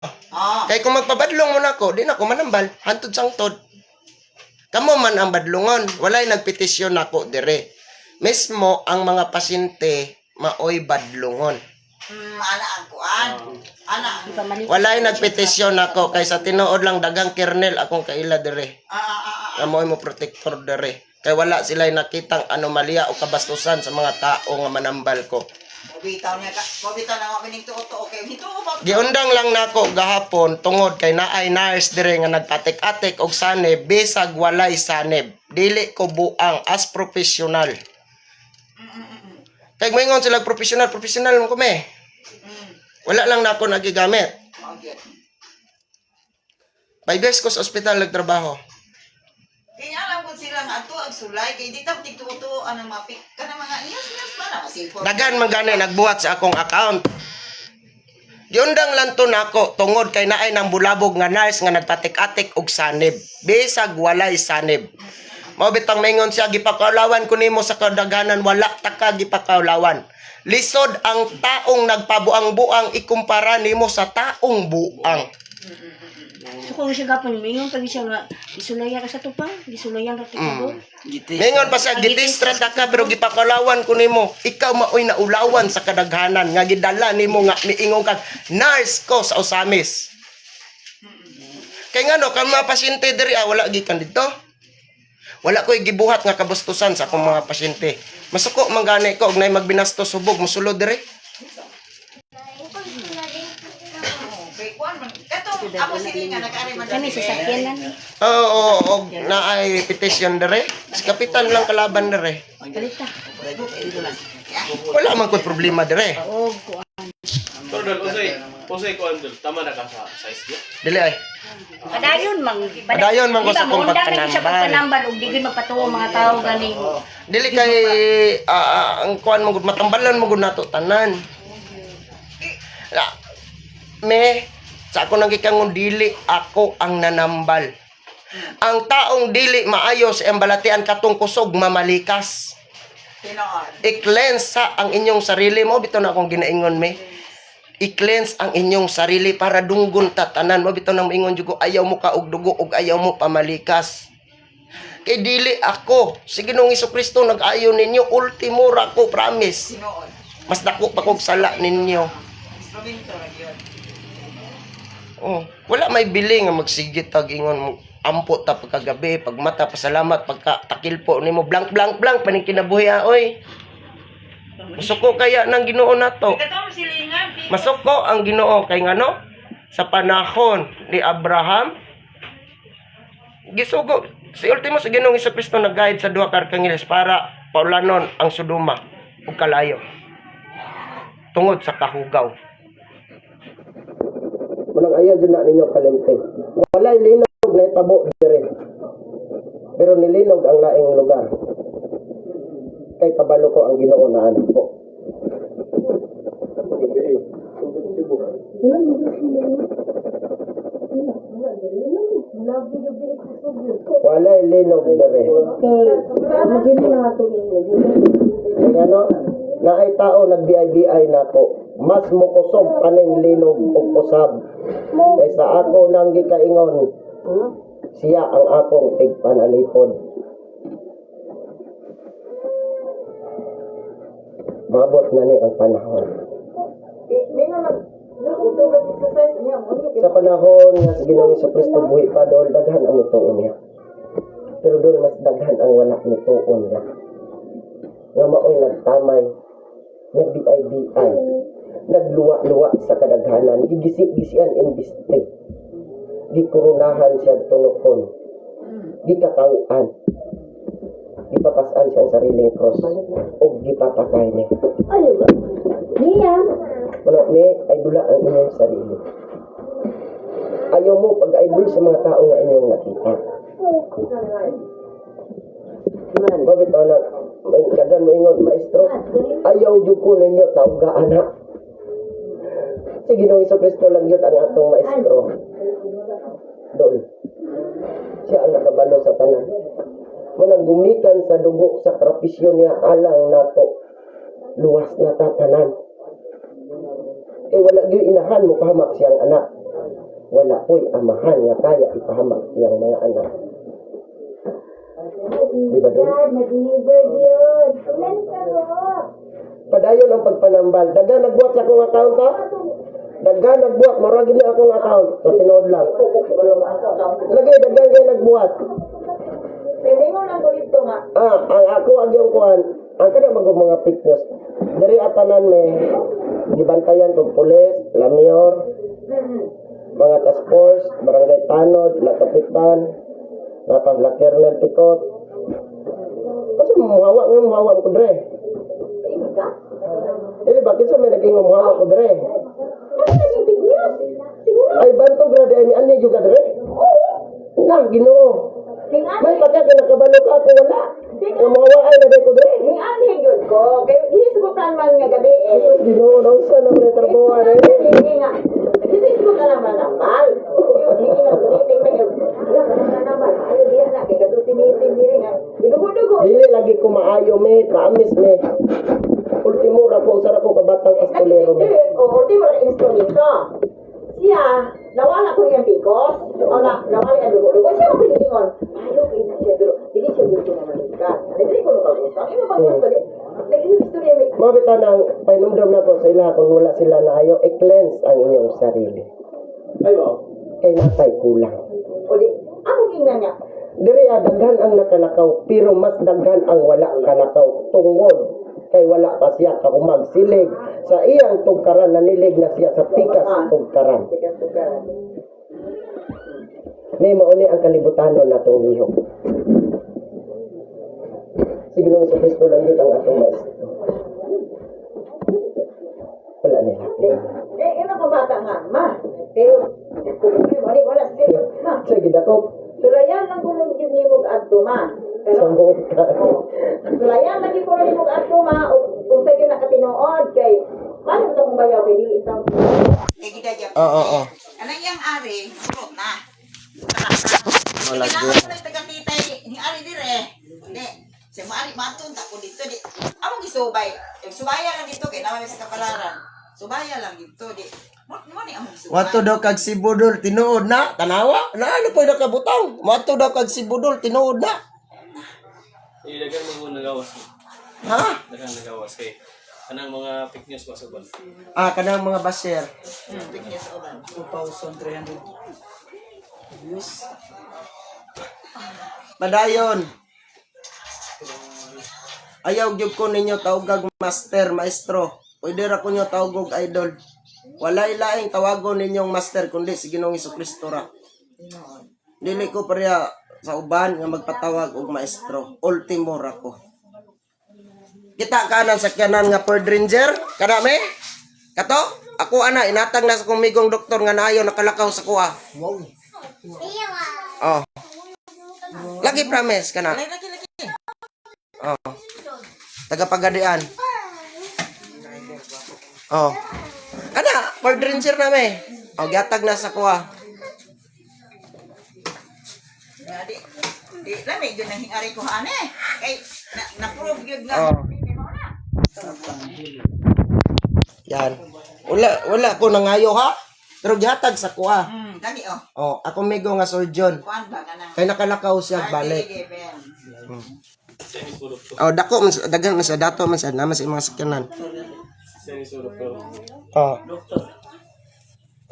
Ah, Kay kung magpabadlong mo na ako, di na ako manambal. Hantod sang tod. Kamo man ang badlongon. Walay nagpetisyon nako dire. Mismo ang mga pasyente maoy badlongon. mm, ana ang kuan. Ana pa mali. Walay nagpetisyon nako kay sa tinuod lang dagang kernel akong kaila dire. ah, ah, ah, ah. Kamoy mo protector dire. Kay wala sila nakitang anomalya o kabastusan sa mga tao nga manambal ko. Bitaw niya ka. Bitaw na nga mining tuot okay. Hito ba? Giundang lang nako gahapon tungod kay naay nurse dire nga nagpatik-atik og sanib bisag walay sanib. Dili ko buang as professional. Kay moingon sila professional, professional mo kami. Wala lang nako nagigamit. Five years ko sa ospital nagtrabaho. Kaya alam ko sila nga ato ang sulay kay di ta tigtuto ano mapik ka na mga yes yes para masilpo. Dagan man gani nagbuhat sa akong account. Giundang lang to nako tungod kay naay nang bulabog nga nurse nga nagpatik-atik og sanib. Bisag walay sanib. Mao bitang maingon siya gipakaulawan ko nimo sa kadaghanan wala ta ka gipakaulawan. Lisod ang taong nagpabuang-buang ikumpara nimo sa taong buang. So kung siya gapon, mingon pag siya nga, isulaya ka sa tupang, isulayan ka sa tubo. Mingon pa siya gidistra ta ka pero gipakaulawan ko nimo. Ikaw maoy na ulawan sa kadaghanan nga gidala nimo nga miingon kag nurse ko sa Osamis. Kay ngano kan mga pasyente diri ah, wala gikan dito. Wala ko'y gibuhat nga kabustusan sa akong mga pasyente. Masuko man gani ko og nay magbinasto subog musulod diri. Okay, kuan man. Kato ako sila nga nag-ari man. Kami sa sakyan lang. Oo, oo, og naay petition diri. Sa kapitan lang kalaban diri. Palita. Wala man ko'y problema diri. Oo, kuan. Tordol, usay, usay ko andol. Tama na ka sa size niya. Dili ay. Padayon mang Padayon man ko sa pagkanambal. pagkanambal ug di gyud magpatuo mga tao ganing. Dili kay ang kuan mo gud matambalan mo gud nato tanan. La, me sa ako nang gikangon dili ako ang nanambal. Ang taong dili maayo sa embalatian katong kusog mamalikas. I-cleanse sa ang inyong sarili mo bitaw na akong ginaingon me. I-cleanse ang inyong sarili para dunggon ta tanan mo bitaw nang moingon jud ko ayaw mo ka og dugo og ayaw mo pamalikas. Kay dili ako si Ginoong Kristo nag-ayo ninyo ultimo ra ko promise. Mas dako pa kog sala ninyo. Instrumento ra gyud. Oh, wala may bili nga magsigit tag ingon ampo ta pagkagabi, pag mata pasalamat, pagka takilpo nimo blank blank blank paning kinabuhi ah, oy. Masuko kaya nang Ginoo nato. Masuko ang Ginoo kay ngano sa panahon ni Abraham gisugo si ultimo sa Ginoong Kristo nag-guide sa duha ka arkangeles para paulanon ang Sodoma ug kalayo tungod sa kahugaw. Walang ayaw na ninyo kalimte. Walay linog na itabo dire. Pero nilinog ang laing lugar. Kay kabalo ko ang ginoo na ko. Walay linog dire. Magino na ato Kaya ano, naay tao nag-BI-BI na ko. Mas mukusog paning linog ug usab. Kaysa ako nang gikaingon, siya ang akong tigpanalipod. Mabot na ni ang panahon. Sa panahon nga sa Ginoong Hesus Kristo buhi pa doon, daghan ang ituon niya. Pero doon mas daghan ang wala ni tuon niya. Nga maoy nagtamay, nag-BI-BI, nagluwa-luwa sa kadaghanan, gigisi-gisian imbiste. Gikurunahan siya tunokon, gikatawaan, gipapasan siya ang sariling cross, o gipapatay niya. Ayo ba? Niya. Wala ni, ay dula ang inyong sarili. Ayaw mo pag-idol sa mga tao nga inyong nakita. Bakit ito na, may kagan mo ingon, maestro, ayaw jud ko ninyo tao ga anak. Si Ginoong Iso Kristo lang yun ang atong maestro. Doon. Siya ang nakabalo sa tanan. Munang gumikan sa dugo sa krapisyon niya alang nato. Luwas na tatanan. Eh wala gyud inahan mo pahamak siyang anak. wala po'y amahan nga kaya ipahamak iyang mga anak. Di ba doon? Nag-deliver yun. Ilan ka ro? Padayon ang pagpanambal. Daga nagbuhat sa akong account ha? Daga nagbuhat. Maragin na akong account. Sa tinood lang. Lagi, daga kayo nagbuhat. Pwede mo lang ko dito nga. Ah, ang ako ang yung kuhan. Ang kada mag mga pictures. Dari atanan may gibantayan kong pulis, lamior, mga task force, barangay tanod, la kapitan, nga la kernel pikot. Kasi muhawa nga muhawa ko dre. Dili bakit sa may naging muhawa ko dre? Ay banto grade ani ani juga dre. Nah, Ginoo. May pagka kinakabalo ka ako wala. Nga muhawa ay na ko dre. Yung anhin yun ko. Kaya hinisugutan man nga gabi eh. Ginoo daw sa na may trabaho dre. Hindi nga. Hinisugutan naman ang mal. Hindi nga na yun. Wala ka naman naman. Ayaw diyan na. Kaya kado tinitin diri nga. Ginugo-dugo. Dili lagi ko maayo me, promise me. Ultimo ra ko sa ko kabatang pastolero me. Dili, o, di mo na instrumento. Siya, nawala ko niyang bikos. O na, nawala niya dugo-dugo. Siya ako hilingon. Ayaw, kaya na siya dugo. Dili siya gusto na malikas. Ano, dili ko nakagustang. Ba gusto di? Nag-istorya may Mabita nang painumdum na ko sa ila kung wala sila na ayo, i-cleanse ang inyong sarili. Ayo. Kay natay kulang. Uli, ako tingnan niya. Diri ah, daghan ang nakalakaw, pero mas daghan ang wala kalakaw tungod kay wala pa siya kahumag silig sa iyang tugkaran nanilig na siya sa pikas tugkaran. May mauni ang kalibutanon na itong lihok. Sige nung sa Kristo lang yun ang atong maestro. Wala nila. Eh, yun ako bata nga, ma. Pero, kung wala, ma. Sige, dako. Sulayan lang kung yun ni mong adto, ma. Sambong ka. sulayan lagi ko rin mong adto, ma. O, Kung sa'yo nakatinood, kay, paano ito kung bayaw, kay di isang, Kay dyan. Oo, oo. Anang yang ari, surot na. Wala Kailangan ko na taga-titay, ni ari dire. Hindi. Sa maari matun tako dito di. Amo gisubay. Yung subaya lang dito kay naman sa kapalaran. Subaya lang dito di. Mo mo among. Wato daw kag si Budol tinuod na, tanawa. Na ano po nakabutang. Wato daw kag si Budol tinuod na. Ilagan mo muna nagawas. Ha? Dagan nagawas kay kanang mga fake news masubal. Ah, kanang mga baser. Hmm, Weakness oban. 2,300 views. Padayon. Ayaw gyud ko ninyo tawgag master, maestro. Pwede ra ko nyo tawgog idol. Walay laing tawagon ninyong master kundi si Ginoong Kristo ra. Dili ko pareha sa uban nga magpatawag og maestro. Ultimo ra ko. Kita kanan sa kanan nga Ford Ranger, kana me? Kato, ako ana inatang na sa kumigong doktor nga naayo nakalakaw sa kuha. Wow. Oh. Lagi promise kana. Lagi lagi lagi. Oh. Tagapagadian. Oh. Kana, Ford Ranger na me. Oh, giatag na sa kuha. Nga di. Di lami gyud nang hinari ko ane. Kay na, na-prove gyud nga. Oh. Yan. Wala, wala po nangayo ha. Pero gihatag sa kuha. Hmm, gani oh. Oh, ako migo nga surgeon. Kuan ba kana? Kay nakalakaw siya balik. To. Oh, dako dagan man sa dato man sa naman sa mga sakyanan. Oh.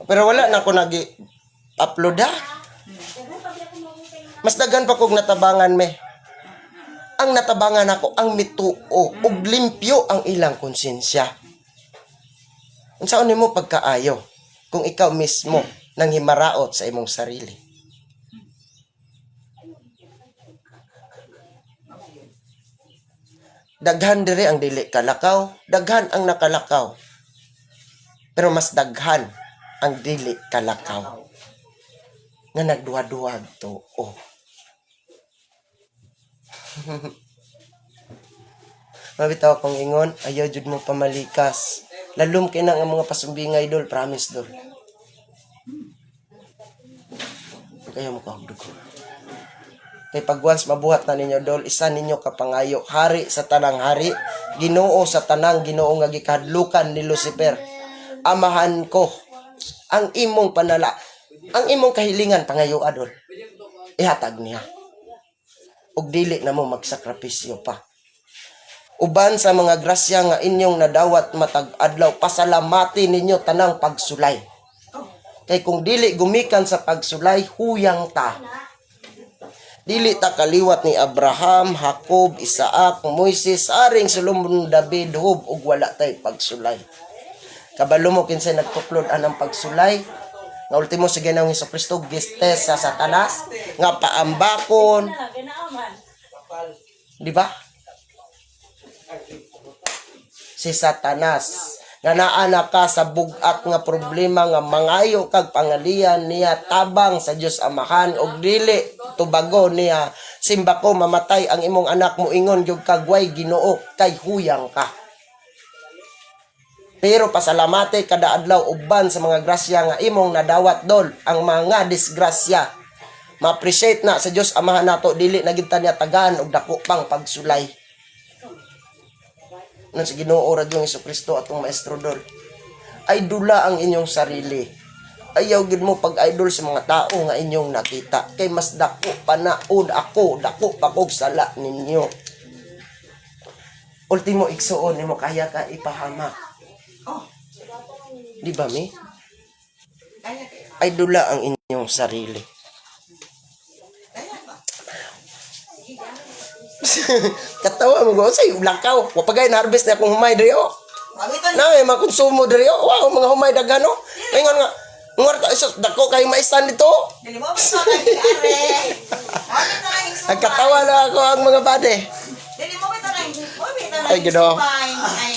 Pero wala na ako nag upload ha. Mas dagan pa kog natabangan me. Ang natabangan ako ang mituo ug limpyo ang ilang konsensya. Unsaon nimo pagkaayo kung ikaw mismo nang himaraot sa imong sarili? Daghan dire ang dili kalakaw, daghan ang nakalakaw. Pero mas daghan ang dili kalakaw. Nga nagduwa-duwag to. Oh. Mabitaw akong ingon, ayaw jud mo pamalikas. Lalum kay na nga mga pasumbingay dol, promise dol. Kaya mo kahugdog ko. Kay pag once mabuhat na ninyo dol, isa ninyo kapangayo, hari sa tanang hari, ginoo sa tanang ginoo nga gikadlukan ni Lucifer. Amahan ko ang imong panala. Ang imong kahilingan pangayo adol ihatag niya. Ug dili na mo magsakripisyo pa. Uban sa mga grasya nga inyong nadawat matag adlaw pasalamati ninyo tanang pagsulay. Kay kung dili gumikan sa pagsulay huyang ta. Dili ta kaliwat ni Abraham, Jacob, Isaac, Moises, aring Solomon, David, Job ug wala tay pagsulay. Kabalo mo kinsay nagtuklod anang pagsulay nga ultimo sa Ginoong Kristo gistes sa Satanas. Nga paambakon. Di ba? Si Satanas. Nga naana ka sa bugat nga problema nga mangayo kag pangalian niya tabang sa Dios Amahan og dili tubago niya. Simba ko mamatay ang imong anak mo ingon gyud kagway Ginoo kay huyang ka pero pasalamate kada adlaw uban sa mga grasya nga imong nadawat dol ang mga disgrasya. Ma-appreciate na sa Dios Amahan nato dili na gid niya tagaan og dako pang pagsulay. Nan sa Ginoo ra yung Kristo atong maestro dol. Ay dula ang inyong sarili. Ayaw gid mo pag idol sa mga tao nga inyong nakita. Kay mas dako panaod ako dako pa kog sala ninyo. Ultimo igsuon nimo kaya ka ipahamak. Oh, di ba mi? Ay dula ang inyong sarili. Katawa mo go. Say lakaw wa pagay na harvest na akong humay diri oh. Na may makonsumo diri oh. Wow mga humay dagano ingon nga ngorta isos dako kay maistan dito. Dili mo na are. Mo bitaw na ako ang mga bade. Dili mo bitaw na yung mo bitaw na Ay, subay. Ay,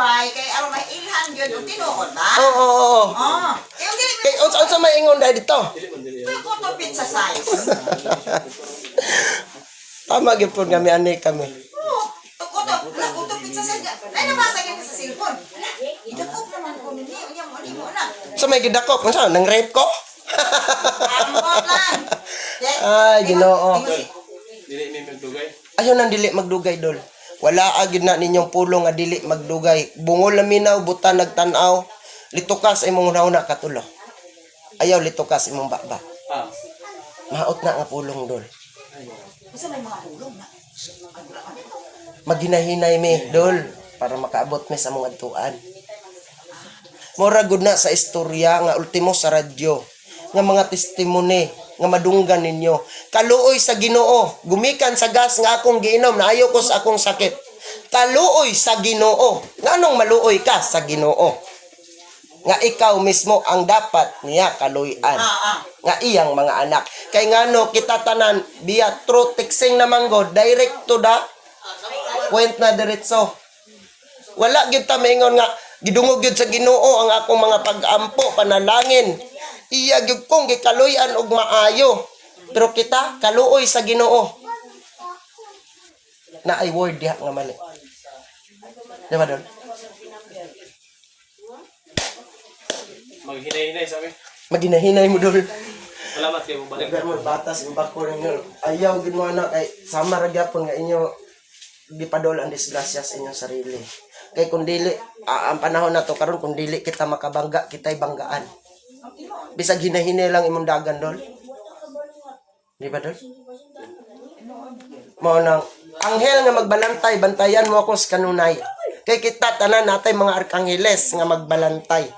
subay kay aron may ilhan gyud og tinuod ba? oo oo oo Oh. Kaya dili kay unsa unsa may ingon dahil dito Ito ko to pizza size. tama gyud po kami ani kami Oo. Tuko to. Wala ko to pizza size. Ay nabasa gyud sa cellphone. Ito ko naman ko ni unya mo ni mo na. sa may gidakop unsa nang rape ko Ambot lang. Ay, Ginoo. Dili may magdugay. Ayaw nang dili magdugay dol. Wala agid na ninyong pulong nga dili magdugay. Bungol na minaw, buta nagtanaw. Litukas imong una katulo. Ayaw litukas imong baba. Ah. Maot na nga pulong dol. Basta may mga hulong na. Maghinahinay mi dol para makaabot mi sa mga tuan. Mura gud na sa istorya nga ultimo sa radyo nga mga testimony nga madunggan ninyo. Kaluoy sa Ginoo, gumikan sa gas nga akong giinom na ayaw ko sa akong sakit. Kaluoy sa Ginoo. Nganong maluoy ka sa Ginoo? Nga ikaw mismo ang dapat niya kaluyan Ah, ah. nga iyang mga anak. Kay ngano kita tanan biya through texting na manggod direct to the point na diretso. Wala gyud ta maingon nga gidungog gyud sa Ginoo ang akong mga pag-ampo panalangin. Iya gyud kong gikaluyan og maayo. Pero kita kaluoy sa Ginoo. Na ay word diha nga mali. Di ba doon? Maghinay-hinay sa amin. Maginahinay mo doon. Salamat kayo balik. Daghan mo batas ang bako ninyo. Ayaw gid mo anak kay sama ra gyapon nga inyo di padol ang disgrasya sa inyong sarili. Kay kung dili ah, ang panahon na to karon kung dili kita makabangga, kita'y banggaan. Bisag hinahinay lang imong dagan dol. Di ba dol? Mo nang anghel nga magbalantay, bantayan mo ako sa kanunay. Kay kita tanan natay mga arkangheles nga magbalantay.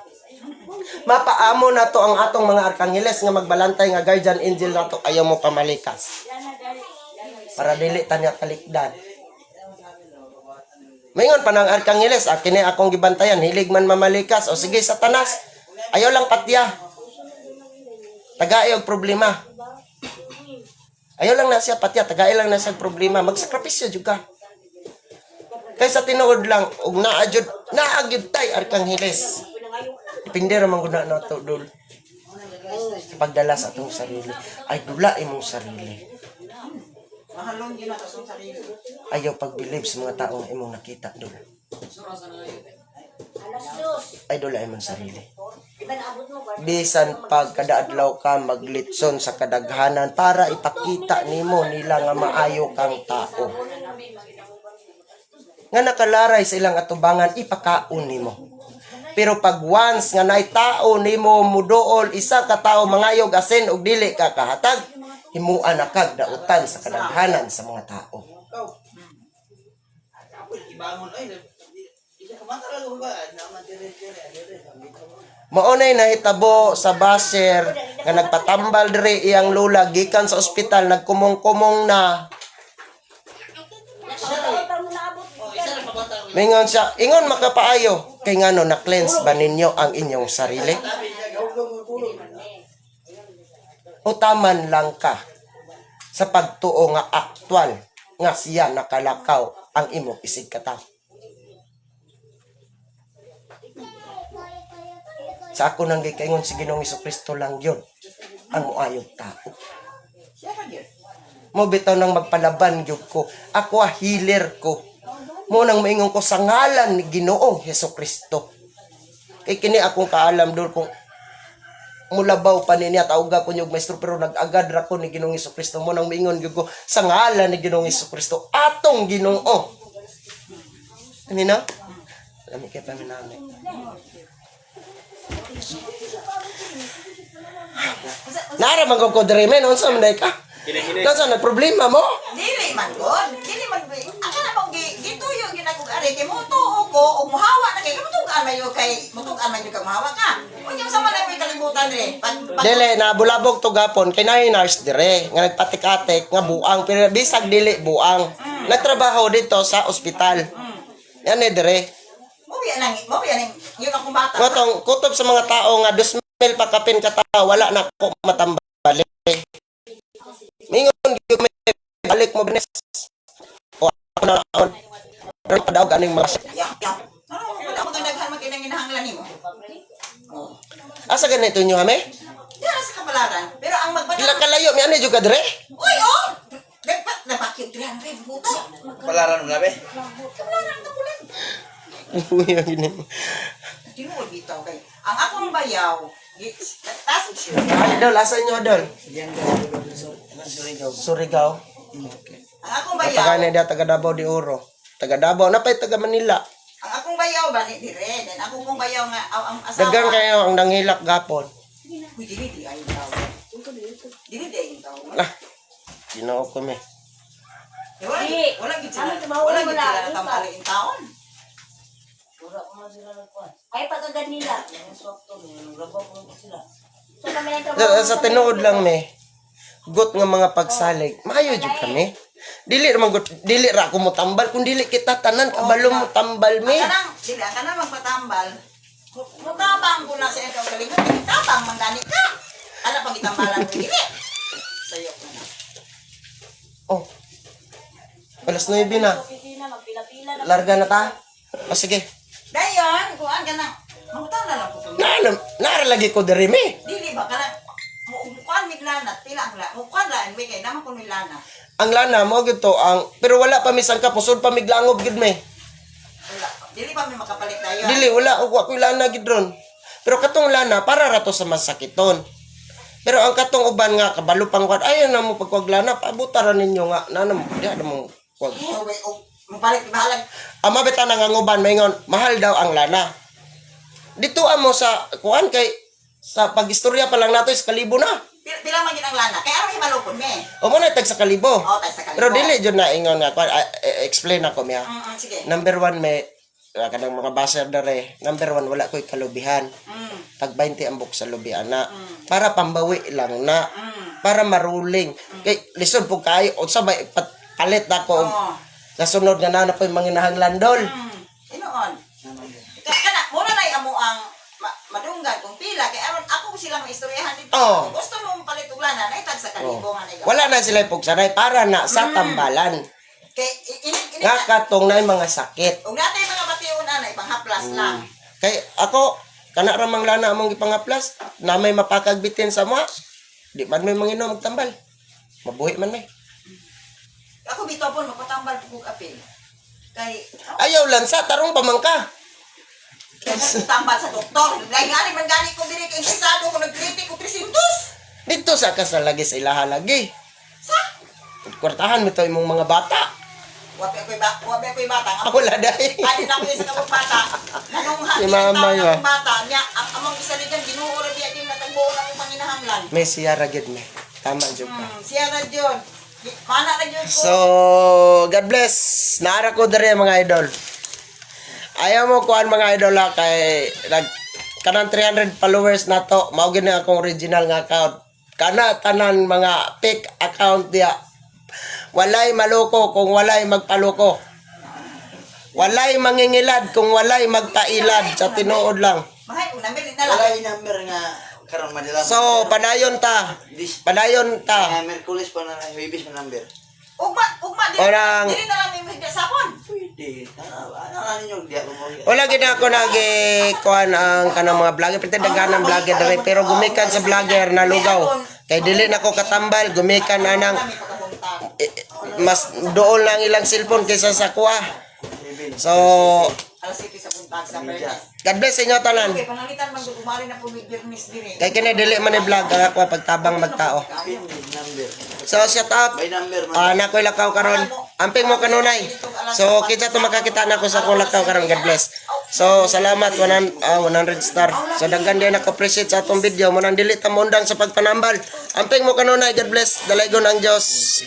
Mapaamo na to ang atong mga arkangheles nga magbalantay nga guardian angel na to ayaw mo pamalikas. Para dili tanya talikdan. Maingon pa ng arkangheles, akin ay akong gibantayan, hilig man mamalikas. O sige, satanas, ayaw lang patya. Tagaay og problema. Ayaw lang na siya patya, tagaay lang na siya og problema. Magsakripisyo jud ka. Kaysa tinuod lang, ug naajud, naagyud tay arkangheles. Depende ra man gud na nato dul. Pagdala sa atong sarili. Ay dula imong sarili. Ayaw pagbilib sa mga tao nga imong nakita dul. Ay dula imong sarili. Bisan pag kada adlaw ka maglitson sa kadaghanan para ipakita nimo nila nga maayo kang tao. Nga nakalaray sa ilang atubangan ipakaon nimo. Pero pag once nga naay tao nimo muduol isa ka tawo mangayog asin og dili ka kahatag, himuan na kag dautan sa kadaghanan sa mga tao. Maunay nahitabo sa baser nga nagpatambal diri iyang lula gikan sa ospital nagkumong-kumong na Mingon siya, ingon makapaayo kay ngano na cleanse ba ninyo ang inyong sarili? Utaman lang ka sa pagtuo nga aktwal nga siya nakalakaw ang imong isig kataw. Sa ako nang gikaingon si Ginoong Kristo lang yun ang muayog tao. Mo bitaw nang magpalaban gyud ko. Ako a healer ko. Mo nang maingon ko sa ngalan ni Ginoong Heso Kristo. Kay kini akong kaalam dul kung mulabaw pa niya tawga ko nyug maestro pero nag-agad ra ko ni Ginoong Heso Kristo mo nang maingon gyud ko sa ngalan ni Ginoong Heso Kristo atong Ginoo. Ano na? Lami kay pa minami. Nara man ko diri men unsa man ka? Nasa na problema mo? Dili man god. Dili man god. Ako na mong gi gituyo ginagog ari kay mo tuo ko ug muhawa na kay mutugan man yo kay mutugan man yo kag muhawa ka. Unya sa man may kalibutan dire. Pag pag- Dili na bulabog to gapon kay nay nurse dire nga nagpatik-atik nga buang pero bisag dili buang. Nagtrabaho dito sa ospital. Yan eh dire. Mo biya nang mo biya nang yun akong bata. Kutong kutob sa mga tao nga 2,000 pa kapin ka tao wala na ko matambali. Mingon gyud may balik mo benes. O ako na on. Pero padaw ganing mga Ya, ya. Ano mo wala mo daghan man kinang ginahanglan nimo. Oh. Asa ganito nyo hame? Diyan sa kapalaran. Pero ang Dila magbata. kalayo mi ano juga dire? Uy, oh. Dapat na bakit diyan rin buto. Palaran mo labi. Kapalaran ka pulan. Uy, ang gini. Tinuod bitaw kay. Ang akong bayaw, tas siya. Idol, asa nyo idol? Surigao. Ang akong Taga bayaw, na dia taga Davao de Oro. Taga Davao na pa'y taga Manila. ang akong bayaw ba ni dire, then akong kong bayaw nga ang asawa. Dagang kayo ang nangilak gapon. Uy, dili di ay daw. Dili di ay daw. Ah, ginoo ko me. Eh, Wala Di. wala gid sila. Ano, tumawag Wala mo gid na, sila ano pa? tamali in taon. Ay, pagkagad nila. So, kami na Sa, sa tinuod lang me. Gut nga mga pagsalig. Maayo jud kami. Dili ra gut dili ra ko mo tambal kun dili kita tanan kabalo mo tambal me. Ang kanang, dili ang kanang magpatambal. Mu- Mutabang ko na sa ikaw galingon. Tabang mangani ka. Ala pag itambalan mo dili. Sayo ko na. Oh. Alas 9 na. Na. Larga na ta. O sige. Na lang ko. Diri me. Dili ba kanang mu- mukuan mi lana, pila ang lana. Mukuan lang mi kay naman ko mi lana. Ang lana mo gid to ang pero wala pa misang ka pusod pa miglangob gid me. Wala. Dili pa mi makapalit dayon. Dili wala og ako lana gid ron. Pero katong lana para ra to sa masakiton. Pero ang katong uban nga kabalo pang kwad ayo na mo pagwaglana paabuta ra ninyo nga nanam di ada mo kwag. Mapalit bahalag. Ama bitaw nang ang uban maingon mahal daw ang lana. Dito amo sa kuan kay sa pagistorya pa lang nato is kalibo na. Pila, man gid ang lana. Kay aron himalupon mi. O mo na tag sa kalibo. Oh, tayo sa kalibo. Pero dili jud na ingon nga kuan ah, eh, explain ako miya. Mm, mm, sige. Number one, may uh, kanang mga baser dere. Number one, wala ko'y kalubihan. Mm, Tag 20 ang book sa lubi, ana. Para pambawi lang na. mm. Para maruling. Kay, lisod po kayo. O sa may palit na ko. Oh. Nasunod nga na na po yung mga nahanglandol. Mm. Inoon. Kaya kana, muna na amo ang ma- madunggan kung pila. Kay aron ako silang maistoryahan dito. Oh. Kung Gusto mo palit og lana, naitag sa kalibo nga na Wala na sila pugsanay para na sa tambalan. Kay i- init init. Nga katong na yung mga sakit. Ug natay mga batiyon ana ipanghaplas Mm. lang. Kay ako, kana ramang lana among ipangaplas, na may mapakagbitin sa mga, di man may manginom magtambal. Mabuhi man may. Ako bitaw po magpatambal pug apil. Kay Ayaw lang sa tarong pamangka. Tambal sa doktor. Lay gani man gani ko diri kay sisado ko nagkritik ko 300. Dito sa kasalagi sa ilaha lagi. Sa Kwartahan mo to imong mga bata. Wapi ako'y ba, wapi ako'y bata. Ako wala dahil. Ay, na ko sa kabog bata. Nanunghan Si si mama yun. bata. Niya, ang among isa rin dyan, ginuo rin diya yung natagbo ng panginahanglan. May siya ragid na. Tama, Jud ka. Hmm, siya na yun. Di- Mana na yun ko. So, God bless. Naara ko dere mga idol. Ayaw mo kuan mga idol ha, kay nag kanang 300 followers na to. Mao gini akong original nga account. Kana tanan mga fake account dia. Walay maloko kung walay magpaloko. Walay mangingilad kung walay magpailad sa tinuod lang. Mahay, una, meron na lang. Wala yung number nga karon madala. So, padayon ta. This Padayon ta. Merkulis pa na na number. Ugma, ugma, di, Orang- di rin na lang may mga sapon. Pwede. Ano ninyo di ako mo. Wala gid ako nagi kuan ang kanang mga vlogger pero daghan ng vlogger dere pero gumikan sa vlogger na lugaw. Kay dili na ko katambal gumikan na nang Kami pagkabuntag. eh, mas dool na ang ilang cellphone kaysa sa kuha. So, Alas 7 sa buntag sa Pernas. God bless sa inyo tanan. Okay, pangangitan man doon, umari na po may birnis dire. Kay kini dili man ni vlog ang ako pagtabang magtao. So, shout out. By number man. Ah, nakoy lakaw karon. Amping mo kanunay. So, kita to makakita na ko sa akong lakaw karon. God bless. So, salamat 100 ah, 100 star. So, daghan din ako appreciate sa atong video. Mo nang dili ta mo undang sa pagpanambal. Amping mo kanunay. God bless. Dalaygon ang Dios.